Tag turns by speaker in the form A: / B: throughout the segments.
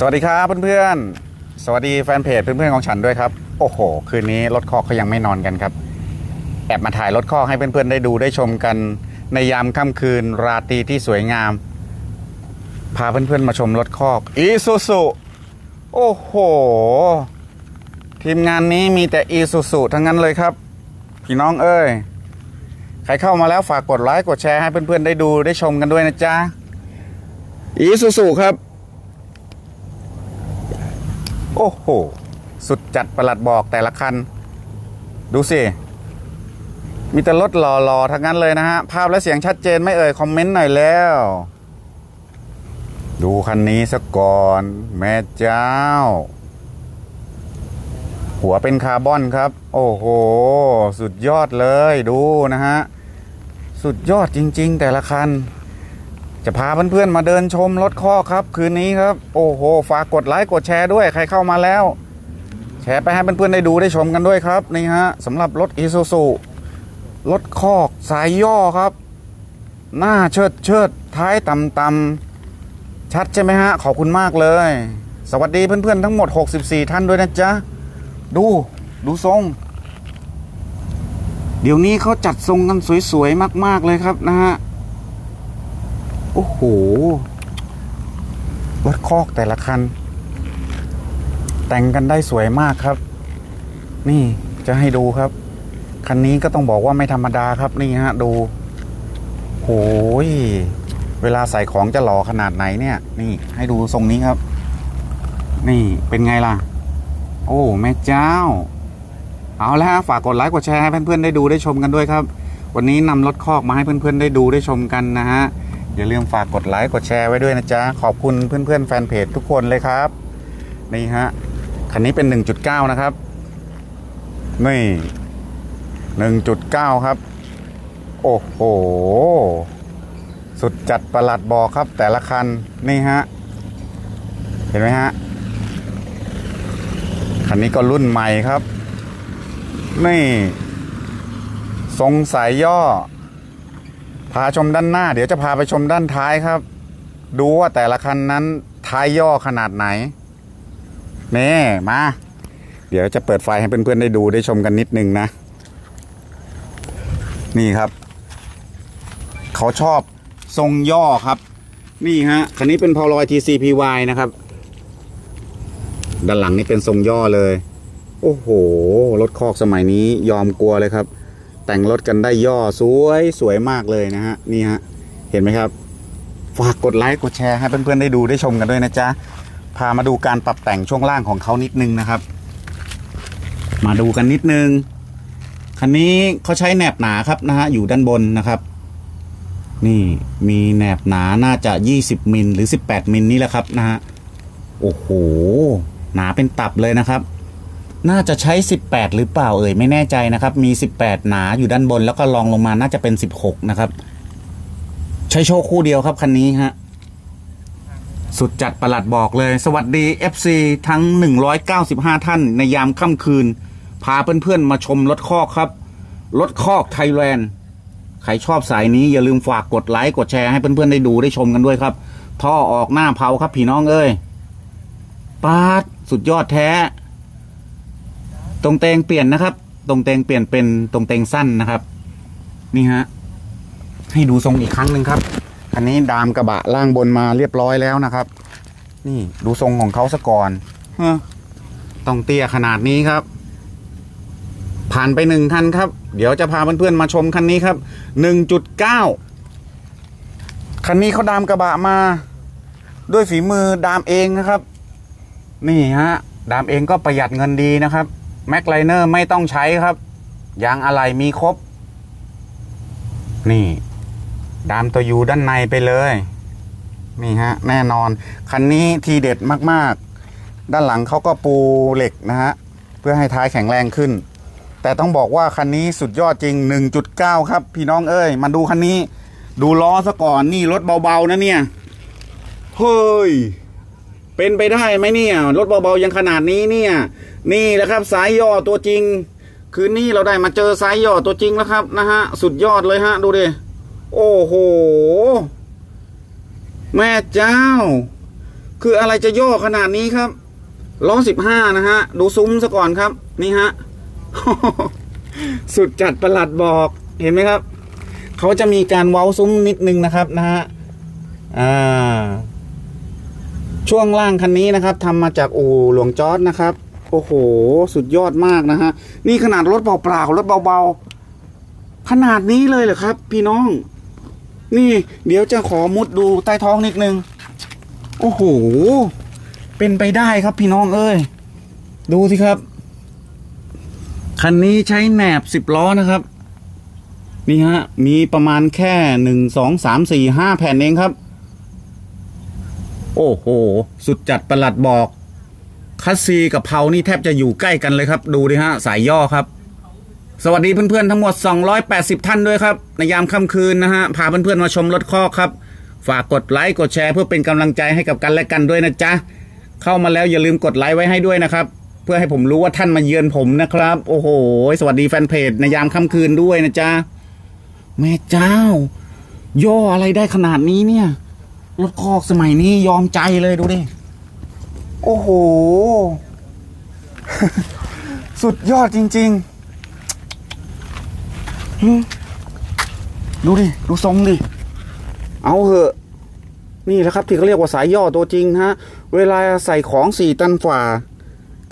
A: สวัสดีครับเพื่อนๆ สวัสดีแฟนเพจเพื่อนๆของฉันด้วยครับ โอ้โห คืนนี้รถคอกเขายังไม่นอนกันครับ แอบมาถ่ายรถคอกให้เพื่อนๆได้ดูได้ชมกันในยามค่ำคืนราตรีที่สวยงาม พาเพื่อนๆมาชมรถคอกอีซูซุโอ้โห ทีมงานนี้มีแต่อีซูซุทั้งนั้นเลยครับ พี่น้องเอ้ย ใครเข้ามาแล้วฝากกดไลค์กดแชร์ให้เพื่อนๆได้ดูได้ชมกันด้วยนะจ๊ะอีซูซุครับ โอ้โห สุดจัดประหลัดบอกแต่ละคัน ดูสิ มีแต่รถหล่อๆทั้งนั้นเลยนะฮะ ภาพและเสียงชัดเจนไม่เอ่ย คอมเมนต์หน่อยแล้ว ดูคันนี้ซะก่อน แม่เจ้า หัวเป็นคาร์บอนครับ โอ้โห สุดยอดเลยดูนะฮะ สุดยอดจริง ๆ แต่ละคัน จะพาเพื่อนๆมาเดินชมรถข้อกครับ คืนนี้ครับ โอ้โห ฝากกดไลค์กดแชร์ด้วยใครเข้ามาแล้ว แชร์ไปให้เพื่อนๆได้ดูได้ชมกันด้วยครับนี่ฮะสำหรับรถอีซูซูรถคอกสายย่อครับ หน้าเชิดเชิดท้ายต่ำๆชัดใช่ไหมฮะ ขอบคุณมากเลย สวัสดีเพื่อนๆทั้งหมด 64 ท่านด้วยนะจ๊ะ ดูดูทรง เดี๋ยวนี้เขาจัดทรงกันสวยๆมากๆเลยครับนะฮะ โอ้โหรถคอกแต่ละคัน แต่งกันได้สวยมากครับ นี่จะให้ดูครับ คันนี้ก็ต้องบอกว่าไม่ธรรมดาครับนี่ฮะ ดูโหยเวลาใส่ของจะหล่อขนาดไหนเนี่ย นี่ให้ดูทรงนี้ครับ นี่เป็นไงล่ะ โอ้แม่เจ้า เอาแล้วฝากกดไลค์กดแชร์ให้เพื่อนๆได้ดูได้ชมกันด้วยครับ วันนี้นำรถคอกมาให้เพื่อนๆได้ดูได้ชมกันนะฮะ อย่าลืมฝากกดไลค์กดแชร์ไว้ด้วยนะจ๊ะ ขอบคุณเพื่อนๆแฟนเพจทุกคนเลยครับ นี่ฮะ คันนี้เป็น 1.9 นะครับ นี่ 1.9 ครับ โอ้โห สุดจัดประหลัดบอกครับ แต่ละคัน นี่ฮะ เห็นไหมฮะ คันนี้ก็รุ่นใหม่ครับ นี่ ทรงสายย่อาชมด้านหน้า เดี๋ยวจะพาไปชมด้านท้ายครับ ดูว่าแต่ละคันนั้นท้ายย่อขนาดไหนนี่มา เดี๋ยวจะเปิดไฟให้เพื่อนๆได้ดูได้ชมกันนิดนึงนะ นี่ครับ เขาชอบทรงย่อครับ นี่ฮะคันนี้เป็นพาวลอย TCPY นะครับ ด้านหลังนี่เป็นทรงย่อเลย โอ้โหรถคอกสมัยนี้ยอมกลัวเลยครับ แต่งรถกันได้ย่อสวยสวยมากเลยนะฮะนี่ฮะเห็นไหมครับ ฝากกดไลค์กดแชร์ให้เพื่อนๆได้ดูได้ชมกันด้วยนะจ๊ะพามาดูการปรับแต่งช่วงล่างของเขานิดนึงนะครับ มาดูกันนิดนึงคันนี้เขาใช้แหนบหนาครับนะฮะอยู่ด้านบนนะครับ นี่มีแหนบหนาน่าจะ 20มิลหรือ 18มิลนี่แหละครับนะฮะโอ้โหหนาเป็นตับเลยนะครับ น่าจะใช้ 18 หรือเปล่าเอ่ยไม่แน่ใจนะครับ มี 18 หนาอยู่ด้านบน แล้วก็ลองลงมาน่าจะเป็น 16 นะครับ ใช้โชคคู่เดียวครับคันนี้ฮะสุดจัดประหลัดบอกเลย สวัสดี FC ทั้ง 195 ท่านในยามค่ำคืน พาเพื่อนๆ มาชมรถคอกครับ รถคอกไทยแลนด์ใครชอบสายนี้อย่าลืมฝากกดไลค์กดแชร์ให้เพื่อนๆ ได้ดูได้ชมกันด้วยครับ ท่อออกหน้าเผาครับพี่น้องเอ้ยปาดสุดยอดแท้ ตรงเตงเปลี่ยนนะครับ ตรงเตงเปลี่ยนเป็นตรงเตงสั้นนะครับ นี่ฮะ ให้ดูทรงอีกครั้งหนึ่งครับ คันนี้ดามกระบะล่างบนมาเรียบร้อยแล้วนะครับ นี่ดูทรงของเขาซะก่อนต้องเตี้ยขนาดนี้ครับ ผ่านไปหนึ่งคันครับ เดี๋ยวจะพาเพื่อนๆมาชมคันนี้ครับหนึ่งจุดเก้าคันนี้เขาดามกระบะมา ด้วยฝีมือดามเองนะครับ นี่ฮะ ดามเองก็ประหยัดเงินดีนะครับ แม็กไลเนอร์ไม่ต้องใช้ครับ ยางอะไหล่มีครบ นี่ ดามตัวยูด้านในไปเลย นี่ฮะ แน่นอน คันนี้ทีเด็ดมากๆ ด้านหลังเขาก็ปูเหล็กนะฮะ เพื่อให้ท้ายแข็งแรงขึ้น แต่ต้องบอกว่าคันนี้สุดยอดจริง 1.9 ครับ พี่น้องเอ้ย มาดูคันนี้ ดูล้อซะก่อนนี่รถเบาๆนะเนี่ย เฮ้ย เป็นไปได้ไหมเนี่ย รถเบาๆยังขนาดนี้เนี่ย นี่แหละครับสายย่อตัวจริง คืนนี้เราได้มาเจอสายย่อตัวจริงแล้วครับนะฮะ สุดยอดเลยฮะ ดูดิ โอ้โห แม่เจ้า คืออะไรจะย่อขนาดนี้ครับล้อสิบห้านะฮะ ดูซุ้มซะก่อนครับ นี่ฮะ สุดจัดประหลัดบอกเห็นไหมครับ เขาจะมีการเว้าซุ้มนิดนึงนะครับนะฮะ อ่า ช่วงล่างคันนี้นะครับทำมาจากอู่หลวงจอร์ดนะครับ โอ้โห สุดยอดมากนะฮะ นี่ขนาดรถเปล่าๆรถเบาๆ ขนาดนี้เลยเหรอครับ พี่น้อง นี่ เดี๋ยวจะขอมุดดูใต้ท้องนิดนึง โอ้โห เป็นไปได้ครับพี่น้องเอ้ย ดูสิครับ คันนี้ใช้แหนบสิบล้อนะครับ นี่ฮะ มีประมาณแค่หนึ่งสองสามสี่ห้าแผ่นเองครับ โอ้โห สุดจัดประหลัดบอกคัสซีกับเพานี่แทบจะอยู่ใกล้กันเลยครับ ดูดิฮะ สายย่อครับ สวัสดีเพื่อนๆทั้งหมด 280 ท่านด้วยครับ ในยามค่ำคืนนะฮะ พาเพื่อนๆมาชมรถคอกครับ ฝากกดไลค์กดแชร์เพื่อเป็นกำลังใจให้กับกันและกันด้วยนะจ๊ะ เข้ามาแล้วอย่าลืมกดไลค์ไว้ให้ด้วยนะครับ เพื่อให้ผมรู้ว่าท่านมาเยือนผมนะครับ โอ้โห สวัสดีแฟนเพจในยามค่ำคืนด้วยนะจ๊ะ แม่เจ้า ย่ออะไรได้ขนาดนี้เนี่ย รถคอกสมัยนี้ยอมใจเลยดูดิ โอ้โห สุดยอดจริงๆหึดูดิ ดูทรงดิ เอาเหอะ นี่แหละครับที่เขาเรียกว่าสายย่อตัวจริงฮะ เวลาใส่ของสี่ตันฝ่า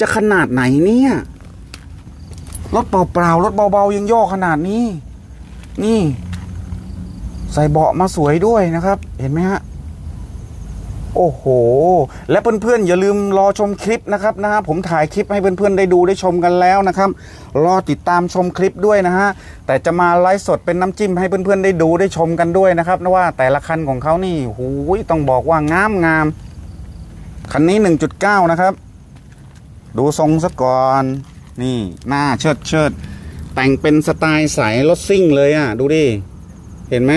A: จะขนาดไหนเนี่ย รถเปล่าๆ รถเบาๆ ยังย่อขนาดนี้ นี่ ใส่เบาะมาสวยด้วยนะครับ เห็นไหมฮะ โอ้โห และเพื่อนๆ อย่าลืมรอชมคลิปนะครับนะฮะผมถ่ายคลิปให้เพื่อนๆ ได้ดูได้ชมกันแล้วนะครับ รอติดตามชมคลิปด้วยนะฮะ แต่จะมาไลฟ์สดเป็นน้ำจิ้มให้เพื่อนๆ ได้ดูได้ชมกันด้วยนะครับนะว่าแต่ละคันของเขานี่หูยต้องบอกว่างามงามคันนี้ 1.9 นะครับ ดูทรงซะก่อน นี่หน้าเชิดเชิดแต่งเป็นสไตล์สายรถซิ่งเลยอะ ดูดิ เห็นไหม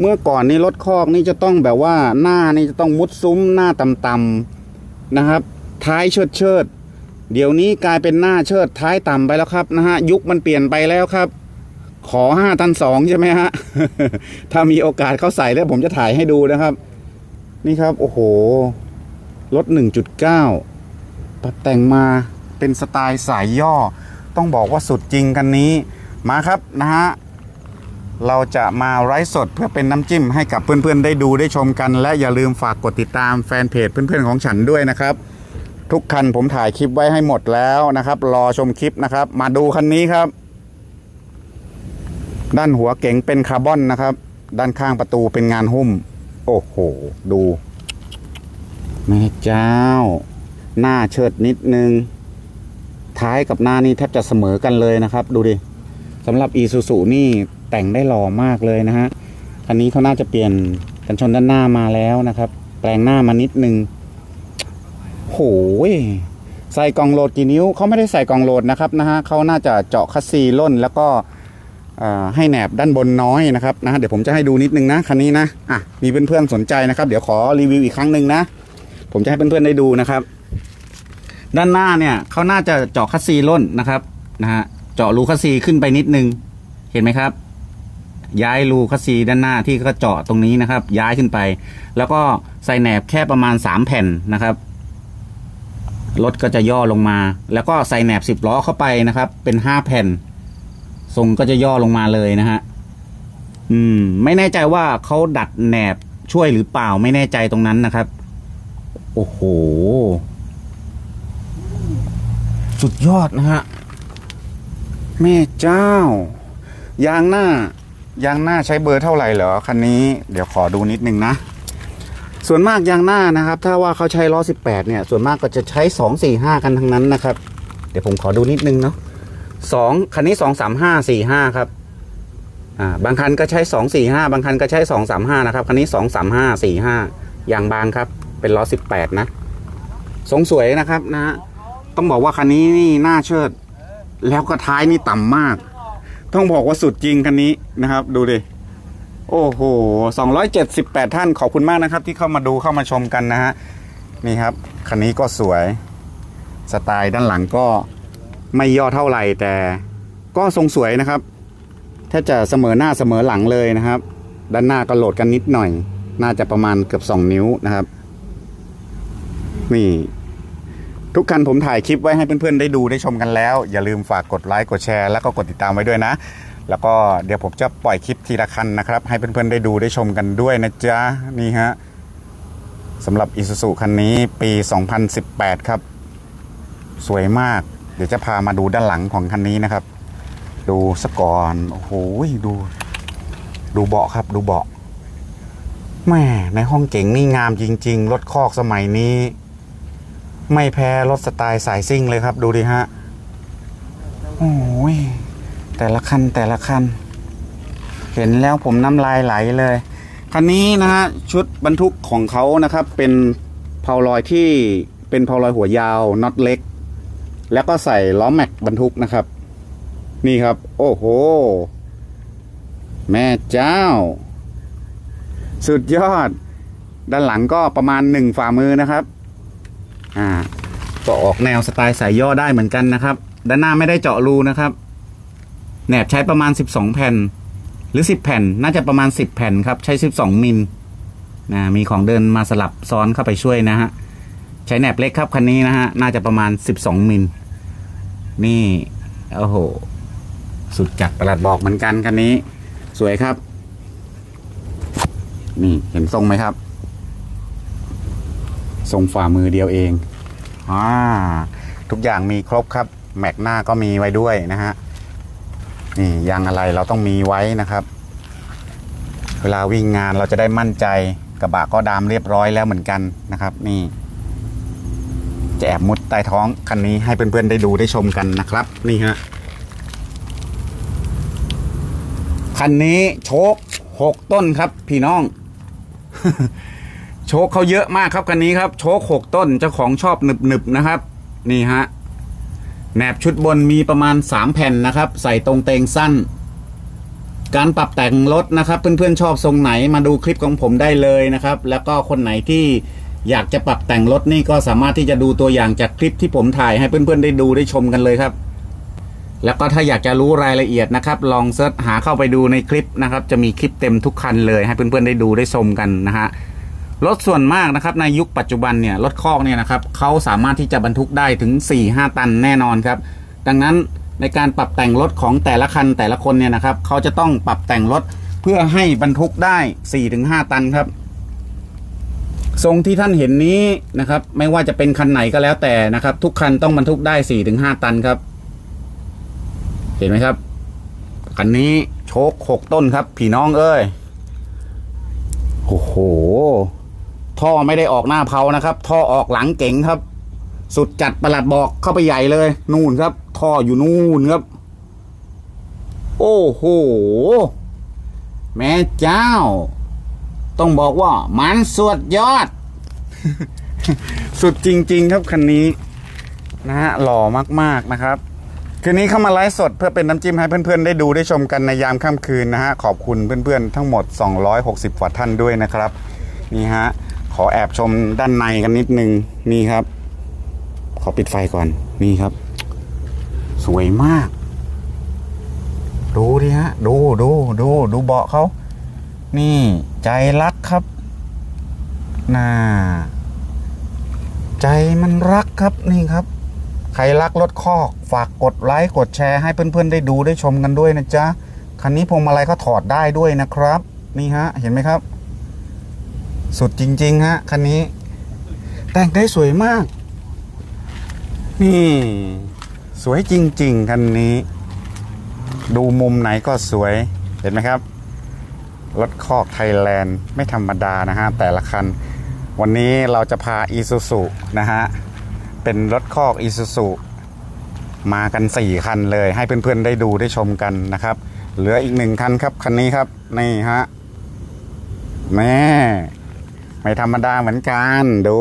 A: เมื่อก่อนนี่รถคอกนี่จะต้องแบบว่าหน้านี่จะต้องมุดซุ้มหน้าต่ำๆนะครับ ท้ายเชิดเชิดเดี๋ยวนี้กลายเป็นหน้าเชิดท้ายต่ำไปแล้วครับนะฮะยุคมันเปลี่ยนไปแล้วครับ ขอห้าตันสองใช่ไหมฮะถ้ามีโอกาสเขาใส่แล้วผมจะถ่ายให้ดูนะครับ นี่ครับ โอ้โหรถ1.9ปรับแต่งมาเป็นสไตล์สายย่อ ต้องบอกว่าสุดจริงกันนี้มาครับนะฮะ เราจะมาไลฟ์สดเพื่อเป็นน้ำจิ้มให้กับเพื่อนๆ ได้ดูได้ชมกัน และอย่าลืมฝากกดติดตามแฟนเพจเพื่อนๆของฉันด้วยนะครับ ทุกคันผมถ่ายคลิปไว้ให้หมดแล้วนะครับ รอชมคลิปนะครับ มาดูคันนี้ครับ ด้านหัวเก๋งเป็นคาร์บอนนะครับ ด้านข้างประตูเป็นงานหุ้ม โอ้โห ดูแม่เจ้า หน้าเชิดนิดนึง ท้ายกับหน้านี่แทบจะเสมอกันเลยนะครับ ดูดิสำหรับ e s u s u นี่ แต่งได้หล่อมากเลยนะฮะคันนี้เขาน่าจะเปลี่ยนกันชนด้านหน้ามาแล้วนะครับ แปลงหน้ามานิดนึงโหยใส่กล่องโหลดกี่นิ้วเขาไม่ได้ใส่กล่องโหลดนะครับนะฮะเขาน่าจะเจาะคัสซีล่นแล้วก็ให้แหนบด้านบนน้อยนะครับนะเดี๋ยวผมจะให้ดูนิดนึงนะคันนี้นะอะมีเพื่อนๆสนใจนะครับ เดี๋ยวขอรีวิวอีกครั้งหนึ่งนะ ผมจะให้เพื่อนๆได้ดูนะครับ ด้านหน้าเนี่ยเขาน่าจะเจาะคัสซีล่นนะครับนะฮะเจาะรูคัสซีขึ้นไปนิดนึง เห็นไหมครับ ย้ายรูคัสซีด้านหน้าที่เขาเจาะตรงนี้นะครับ ย้ายขึ้นไป แล้วก็ใส่แหนบแค่ประมาณ 3 แผ่นนะครับรถก็จะย่อลงมา แล้วก็ใส่แหนบ10ล้อเข้าไปนะครับ เป็น5แผ่นทรงก็จะย่อลงมาเลยนะฮะอืม ไม่แน่ใจว่าเขาดัดแหนบช่วยหรือเปล่าไม่แน่ใจตรงนั้นนะครับ โอ้โห สุดยอดนะฮะแม่เจ้ายางหน้า ยางหน้าใช้เบอร์เท่าไหร่เหรอคันนี้เดี๋ยวขอดูนิดนึงนะ ส่วนมากยางหน้านะครับ ถ้าว่าเขาใช้ล้อ 18 เนี่ย ส่วนมากก็จะใช้ 2 4 5 กันทั้งนั้นนะครับ เดี๋ยวผมขอดูนิดนึงเนาะสองคันนี้2 3 5 4 5ครับอ่าบางคันก็ใช้2 4 5บางคันก็ใช้2 3 5นะครับ คันนี้2 3 5 4 5ยางบางครับ เป็นล้อ18นะทรงสวยนะครับนะ ต้องบอกว่าคันนี้นี่หน่าเชิด แล้วก็ท้ายนี่ต่ำมาก ต้องบอกว่าสุดจริงคันนี้นะครับ ดูดิโอ้โห278 ท่านขอบคุณมากนะครับ ที่เข้ามาดูเข้ามาชมกันนะฮะนี่ครับคันนี้ก็สวย สไตล์ด้านหลังก็ไม่ย่อเท่าไหร่แต่ก็ทรงสวยนะครับถ้าจะเสมอหน้าเสมอหลังเลยนะครับ ด้านหน้าก็โหลดกันนิดหน่อย น่าจะประมาณเกือบ 2 นิ้วนะครับ นี่ ทุกคันผมถ่ายคลิปไว้ให้เพื่อนๆได้ดูได้ชมกันแล้ว อย่าลืมฝากกดไลค์กดแชร์แล้วก็กดติดตามไว้ด้วยนะ แล้วก็เดี๋ยวผมจะปล่อยคลิปทีละคันนะครับ ให้เพื่อนๆได้ดูได้ชมกันด้วยนะจ๊ะนี่ฮะสำหรับ Isuzu คันนี้ปี 2018 ครับ สวยมาก เดี๋ยวจะพามาดูด้านหลังของคันนี้นะครับ ดูสกอนโอ้โหดู ดูเบาะครับดูเบาะแม่ในห้องเก๋งนี่งามจริง ๆ รถคอกสมัยนี้ ไม่แพ้รถสไตล์สายซิ่งเลยครับดูดิฮะ โอ้ย แต่ละคันแต่ละคัน เห็นแล้วผมน้ำลายไหลเลย คันนี้นะฮะ ชุดบรรทุกของเขานะครับ เป็นเพาลอยที่เป็นเพาลอยหัวยาวน็อตเล็ก แล้วก็ใส่ล้อแม็กบรรทุกนะครับ นี่ครับ โอ้โห แม่เจ้า สุดยอด ด้านหลังก็ประมาณหนึ่งฝ่ามือนะครับ อ่าก็ออกแนวสไตล์สายย่อได้เหมือนกันนะครับ ด้านหน้าไม่ได้เจาะรูนะครับแหนบใช้ประมาณ 12 แผ่น หรือ 10 แผ่นน่าจะประมาณ 10 แผ่นครับ ใช้ 12 มิลนะมีของเดินมาสลับซ้อนเข้าไปช่วยนะฮะใช้แหนบเล็กครับคันนี้นะฮะน่าจะประมาณ 12 มิลนี่โอ้โหสุดจัดประหลัดบอกเหมือนกันคันนี้ สวยครับ นี่เห็นทรงไหมครับ ทรงฝ่ามือเดียวเองอ่าทุกอย่างมีครบครับ แม็กหน้าก็มีไว้ด้วยนะฮะนี่ยางอะไรเราต้องมีไว้นะครับ เวลาวิ่งงานเราจะได้มั่นใจกระบะก็ดามเรียบร้อยแล้วเหมือนกันนะครับ นี่ จะแอบมุดใต้ท้องคันนี้ให้เพื่อนๆได้ดูได้ชมกันนะครับ นี่ฮะคันนี้โชคหกต้นครับ พี่น้อง โชคเขาเยอะมากครับคันนี้ครับ โชคหกต้นเจ้าของชอบหนึบหนึบๆนะครับ นี่ฮะแหนบชุดบนมีประมาณสามแผ่นนะครับ ใส่ตรงเตงสั้น การปรับแต่งรถนะครับ เพื่อนๆชอบทรงไหนมาดูคลิปของผมได้เลยนะครับ แล้วก็คนไหนที่อยากจะปรับแต่งรถนี่ก็สามารถที่จะดูตัวอย่างจากคลิปที่ผมถ่ายให้เพื่อนๆได้ดูได้ชมกันเลยครับ แล้วก็ถ้าอยากจะรู้รายละเอียดนะครับ ลองเซิร์ชหาเข้าไปดูในคลิปนะครับ จะมีคลิปเต็มทุกคันเลยให้เพื่อนๆได้ดูได้ชมกันนะฮะ รถส่วนมากนะครับในยุคปัจจุบันเนี่ยรถคอกเนี่ยนะครับเขาสามารถที่จะบรรทุกได้ถึง 4-5 ตันแน่นอนครับ ดังนั้นในการปรับแต่งรถของแต่ละคันแต่ละคนเนี่ยนะครับเขาจะต้องปรับแต่งรถเพื่อให้บรรทุกได้ 4-5 ตันครับ ทรงที่ท่านเห็นนี้นะครับ ไม่ว่าจะเป็นคันไหนก็แล้วแต่นะครับ ทุกคันต้องบรรทุกได้ 4-5 ตันครับ เห็นไหมครับคันนี้โชคหกต้นครับ พี่น้องเอ้ย โอ้โห ท่อไม่ได้ออกหน้าเพานะครับ ท่อออกหลังเก๋งครับ สุดจัดประหลัดบอกเข้าไปใหญ่เลย นู่นครับ ท่ออยู่นู่นครับ โอ้โห แม่เจ้า ต้องบอกว่ามันสุดยอด สุดจริง ๆ ครับคันนี้นะฮะหล่อมากๆนะครับ คืนนี้เข้ามาไลฟ์สดเพื่อเป็นน้ำจิ้มให้เพื่อนๆ ได้ดูได้ชมกันในยามค่ำคืนนะฮะขอบคุณเพื่อนๆ ทั้งหมด 260กว่าท่านด้วยนะครับ นี่ฮะ ขอแอบชมด้านในกันนิดนึงนี่ครับ ขอปิดไฟก่อนนี่ครับ สวยมาก ดูดิฮะ ดูดูดูดูเบาะเขานี่ใจรักครับน่าใจมันรักครับนี่ครับ ใครรักรถคอก ฝากกดไลค์กดแชร์ให้เพื่อนๆได้ดูได้ชมกันด้วยนะจ๊ะคันนี้พวงมาลัยเขาถอดได้ด้วยนะครับ นี่ฮะ เห็นไหมครับ สุดจริง ๆ ฮะ คันนี้ แต่งได้สวยมาก นี่ สวยจริง ๆ คันนี้ ดูมุมไหนก็สวยเห็นไหมครับ รถคอกไทยแลนด์ไม่ธรรมดานะฮะ แต่ละคัน วันนี้เราจะพาอีซูซุนะฮะ เป็นรถคอกอีซูซุมากัน 4 คันเลย ให้เพื่อนๆได้ดูได้ชมกันนะครับ เหลืออีกหนึ่งคันครับ คันนี้ครับ นี่ฮะแม่ ไม่ธรรมดาเหมือนกัน ดู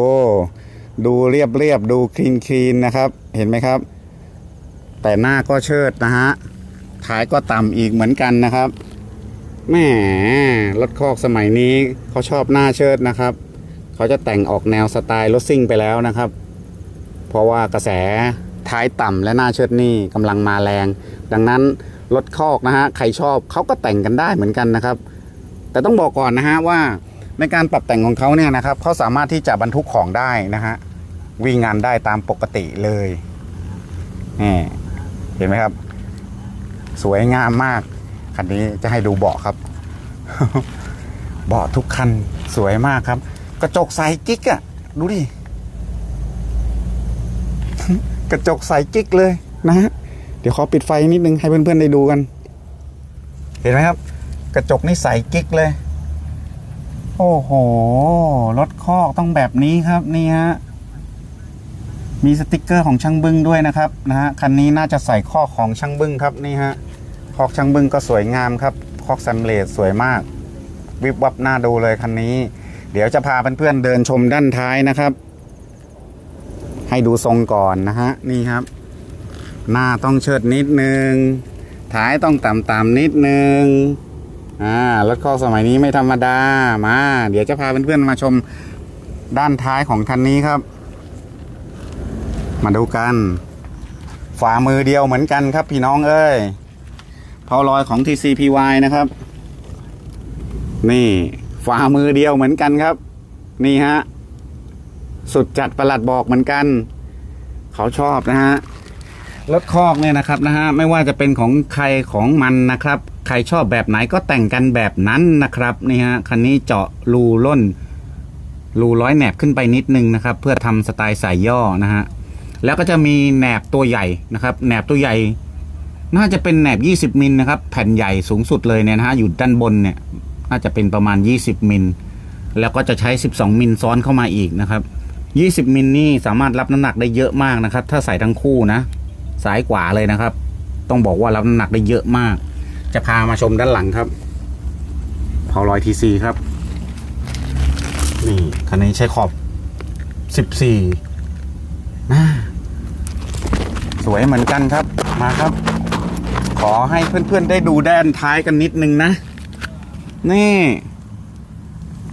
A: ดูเรียบเรียบดูคลีนคลีนนะครับ เห็นไหมครับ แต่หน้าก็เชิดนะฮะท้ายก็ต่ำอีกเหมือนกันนะครับแหมรถคอกสมัยนี้เขาชอบหน้าเชิดนะครับ เขาจะแต่งออกแนวสไตล์รถซิ่งไปแล้วนะครับ เพราะว่ากระแสท้ายต่ำและหน้าเชิดนี่กำลังมาแรง ดังนั้นรถคอกนะฮะใครชอบเขาก็แต่งกันได้เหมือนกันนะครับ แต่ต้องบอกก่อนนะฮะว่า ในการปรับแต่งของเขาเนี่ยนะครับเขาสามารถที่จะบรรทุกของได้นะฮะวิ่งงานได้ตามปกติเลยนี่เห็นไหมครับ สวยงามมากคันนี้จะให้ดูเบาะครับ เบาะทุกคันสวยมากครับ กระจกใสกิ๊กอะดูดิกระจกใสกิ๊กเลยนะฮะเดี๋ยวขอปิดไฟนิดนึงให้เพื่อนๆได้ดูกัน เห็นไหมครับ กระจกนี่ใสกิ๊กเลย อ้โห รถคอกต้องแบบนี้ครับนี่ฮะ มีสติกเกอร์ของช่างบึ้งด้วยนะครับนะฮะคันนี้น่าจะใส่คอกของช่างบึ้งครับนี่ฮะคอกช่างบึ้งก็สวยงามครับคอกแซมเลสสวยมาก วิบวับหน้าดูเลยคันนี้ เดี๋ยวจะพาเพื่อนๆเดินชมด้านท้ายนะครับ ให้ดูทรงก่อนนะฮะนี่ครับ หน้าต้องเชิดนิดนึงท้ายต้องต่ำๆนิดนึง อ่ารถคอกสมัยนี้ไม่ธรรมดามา เดี๋ยวจะพาเพื่อนๆมาชมด้านท้ายของคันนี้ครับ มาดูกัน ฝ่ามือเดียวเหมือนกันครับพี่น้องเอ้ยเพาลอยของ TCPY นะครับ นี่ฝ่ามือเดียวเหมือนกันครับ นี่ฮะสุดจัดประหลัดบอกเหมือนกัน เขาชอบนะฮะรถคอกเนี่ยนะครับนะฮะไม่ว่าจะเป็นของใครของมันนะครับ ใครชอบแบบไหนก็แต่งกันแบบนั้นนะครับนี่ฮะคันนี้เจาะรูล่น รูร้อยแหนบขึ้นไปนิดนึงนะครับ เพื่อทำสไตล์สายย่อนะฮะแล้วก็จะมีแหนบตัวใหญ่นะครับแหนบตัวใหญ่ น่าจะเป็นแหนบ 20มิลนะครับ แผ่นใหญ่สูงสุดเลยเนี่ยนะฮะอยู่ด้านบนเนี่ย น่าจะเป็นประมาณ 20มิลแล้วก็จะใช้ 12 มิลซ้อนเข้ามาอีกนะครับ 20 มิลนี่สามารถรับน้ำหนักได้เยอะมากนะครับ ถ้าใส่ทั้งคู่นะซ้ายขวาเลยนะครับ ต้องบอกว่ารับน้ำหนักได้เยอะมาก จะพามาชมด้านหลังครับพอลอยทีซีครับ นี่คันนี้ใช้ขอบ14น่าสวยเหมือนกันครับมาครับ ขอให้เพื่อนๆได้ดูด้านท้ายกันนิดนึงนะ นี่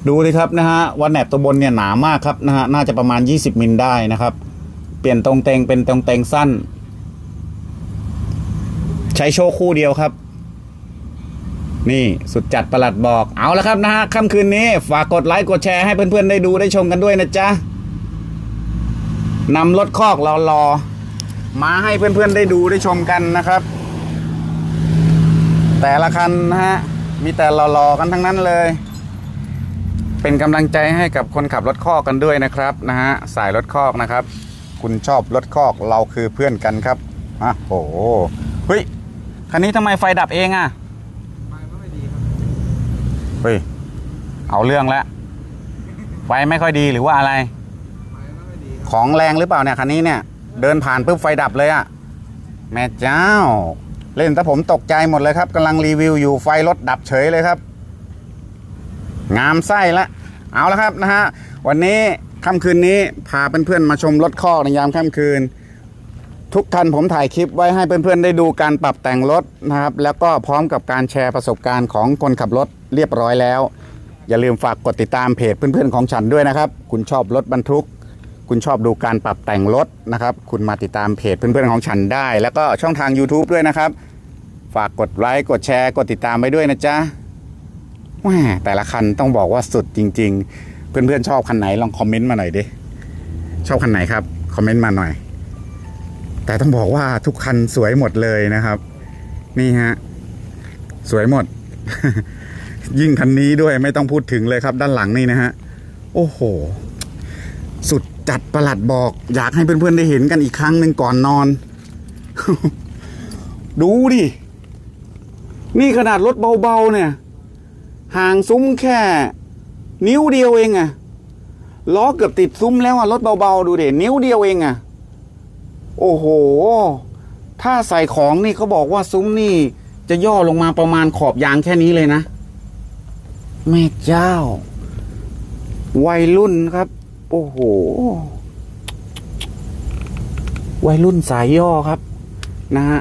A: ดูเลยครับนะฮะวันแหนบตัวบนเนี่ยหนามากครับนะฮะน่าจะประมาณ 20 มิลได้นะครับ เปลี่ยนตรงเตงเป็นตรงเตงสั้น ใช้โชว์คู่เดียวครับ นี่สุดจัดประหลัดบอกเอาละครับนะฮะค่ำคืนนี้ ฝากกดไลค์กดแชร์ให้เพื่อนๆได้ดูได้ชมกันด้วยนะจ๊ะนำรถคอกรอๆมาให้เพื่อนๆได้ดูได้ชมกันนะครับ แต่ละคันนะฮะมีแต่รอๆกันทั้งนั้นเลย เป็นกำลังใจให้กับคนขับรถคอกกันด้วยนะครับนะฮะสายรถคอกนะครับ คุณชอบรถคอกเราคือเพื่อนกันครับอะโอ้โหเฮ้ยคันนี้ทำไมไฟดับเองอะ เฮ้ย เอาเรื่องแล้วไฟไม่ค่อยดีหรือว่าอะไร ของแรงหรือเปล่าเนี่ยคันนี้เนี่ย เดินผ่านปุ๊บไฟดับเลยอะแม่เจ้า เล่นแต่ผมตกใจหมดเลยครับกำลังรีวิวอยู่ไฟรถดับเฉยเลยครับ งามไส้ละ เอาละครับนะฮะ วันนี้ค่ำคืนนี้พาเพื่อนๆมาชมรถคอกในยามค่ำคืน ทุกคันผมถ่ายคลิปไว้ให้เพื่อนๆได้ดูการปรับแต่งรถนะครับ แล้วก็พร้อมกับการแชร์ประสบการณ์ของคนขับรถ เรียบร้อยแล้ว อย่าลืมฝากกดติดตามเพจเพื่อนๆของฉันด้วยนะครับ คุณชอบรถบรรทุก คุณชอบดูการปรับแต่งรถนะครับ คุณมาติดตามเพจเพื่อนๆของฉันได้ แล้วก็ช่องทาง YouTube ด้วยนะครับ ฝากกดไลค์กดแชร์กดติดตามไปด้วยนะจ๊ะแหม่แต่ละคันต้องบอกว่าสุดจริง ๆ เพื่อนๆชอบคันไหนลองคอมเมนต์มาหน่อยดิชอบคันไหนครับคอมเมนต์มาหน่อย แต่ต้องบอกว่าทุกคันสวยหมดเลยนะครับ นี่ฮะ สวยหมด ยิ่งคันนี้ด้วยไม่ต้องพูดถึงเลยครับ ด้านหลังนี่นะฮะ โอ้โห สุดจัดประหลัดบอก อยากให้เพื่อนๆได้เห็นกันอีกครั้งหนึ่งก่อนนอน ดูดิ นี่ขนาดรถเบาๆเนี่ย ห่างซุ้มแค่ นิ้วเดียวเองอะล้อเกือบติดซุ้มแล้วอะรถเบาๆดูเด็นิ้วเดียวเองอะโอ้โห ถ้าใส่ของนี่เขาบอกว่าซุ้มนี่จะย่อลงมาประมาณขอบยางแค่นี้เลยนะ แม่เจ้า วัยรุ่นครับ โอ้โห วัยรุ่นสายย่อครับ นะฮะ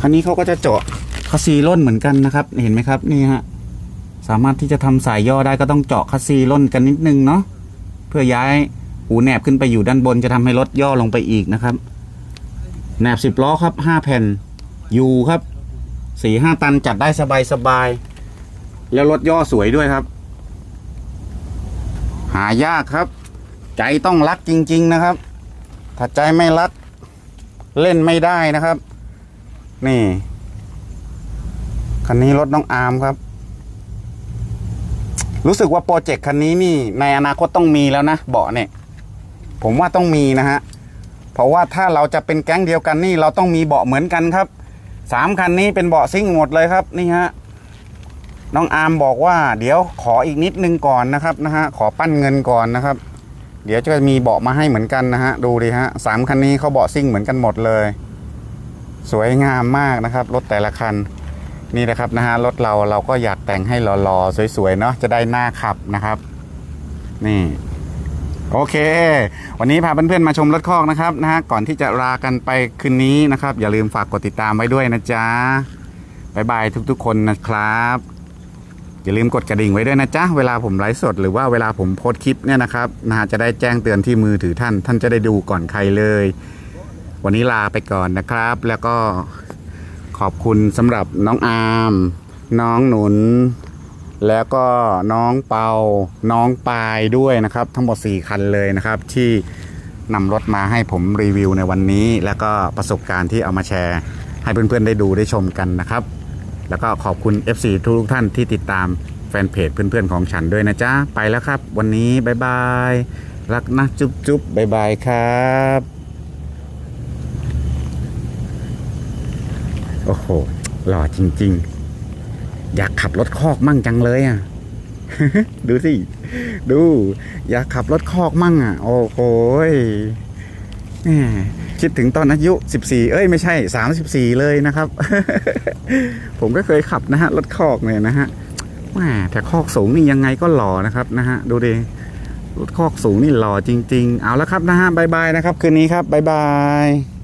A: คันนี้เขาก็จะเจาะคัสซีล่นเหมือนกันนะครับ เห็นไหมครับ นี่ฮะ สามารถที่จะทำสายย่อได้ก็ต้องเจาะคัสซีล่นกันนิดนึงเนาะเพื่อย้ายหูแหนบขึ้นไปอยู่ด้านบนจะทำให้รถย่อลงไปอีกนะครับแหนบสิบล้อครับห้าแผ่นยูครับสี่ห้าตันจัดได้สบายสบาย แล้วรถย่อสวยด้วยครับ หายากครับ ใจต้องรักจริง ๆ นะครับ ถ้าใจไม่รัก เล่นไม่ได้นะครับ นี่คันนี้รถน้องอาร์มครับ รู้สึกว่าโปรเจกต์คันนี้นี่ ในอนาคตต้องมีแล้วนะเบาะเนี่ย ผมว่าต้องมีนะฮะเพราะว่าถ้าเราจะเป็นแก๊งเดียวกันนี่ เราต้องมีเบาะเหมือนกันครับสามคันนี้เป็นเบาะซิ่งหมดเลยครับ นี่ฮะ น้องอาร์มบอกว่า เดี๋ยวขออีกนิดนึงก่อนนะครับนะฮะขอปั้นเงินก่อนนะครับ เดี๋ยวจะมีเบาะมาให้เหมือนกันนะฮะดูดิฮะสามคันนี้เขาเบาะซิ่งเหมือนกันหมดเลย สวยงามมากนะครับรถแต่ละคันนี่นะครับนะฮะรถเราเราก็อยากแต่งให้หล่อๆสวยๆเนาะจะได้หน้าขับนะครับ นี่โอเค วันนี้พาเพื่อนๆมาชมรถคอกนะครับนะฮะก่อนที่จะลากันไปคืนนี้นะครับ อย่าลืมฝากกดติดตามไว้ด้วยนะจ๊ะบายบายทุกๆคนนะครับ อย่าลืมกดกระดิ่งไว้ด้วยนะจ๊ะ เวลาผมไลฟ์สดหรือว่าเวลาผมโพสคลิปเนี่ยนะครับนะจะได้แจ้งเตือนที่มือถือท่าน ท่านจะได้ดูก่อนใครเลย วันนี้ลาไปก่อนนะครับ แล้วก็ขอบคุณสำหรับน้องอาร์มน้องหนุน แล้วก็น้องเปา น้องปายด้วยนะครับ ทั้งหมด 4 คันเลยนะครับ ที่นำรถมาให้ผมรีวิวในวันนี้ แล้วก็ประสบการณ์ที่เอามาแชร์ ให้เพื่อนๆได้ดูได้ชมกันนะครับ แล้วก็ขอบคุณ FC ทุกท่านที่ติดตามแฟนเพจเพื่อนๆของฉันด้วยนะจ๊ะ ไปแล้วครับ วันนี้บายบาย รักนะจุ๊บจุ๊บบายบายครับโอ้โห หล่อจริง ๆ อยากขับรถคอกมั่งจังเลยอะ ดูสิ ดู อยากขับรถคอกมั่งอะ โอ้โหย คิดถึงตอนอายุ 14 เอ้ยไม่ใช่ 34 เลยนะครับ ผมก็เคยขับนะฮะรถคอกเนี่ยนะฮะแม่แต่คอกสูงนี่ยังไงก็หล่อนะครับนะฮะดูดิรถคอกสูงนี่หล่อจริง ๆ เอาละครับนะฮะบายบายนะครับ คืนนี้ครับบายบาย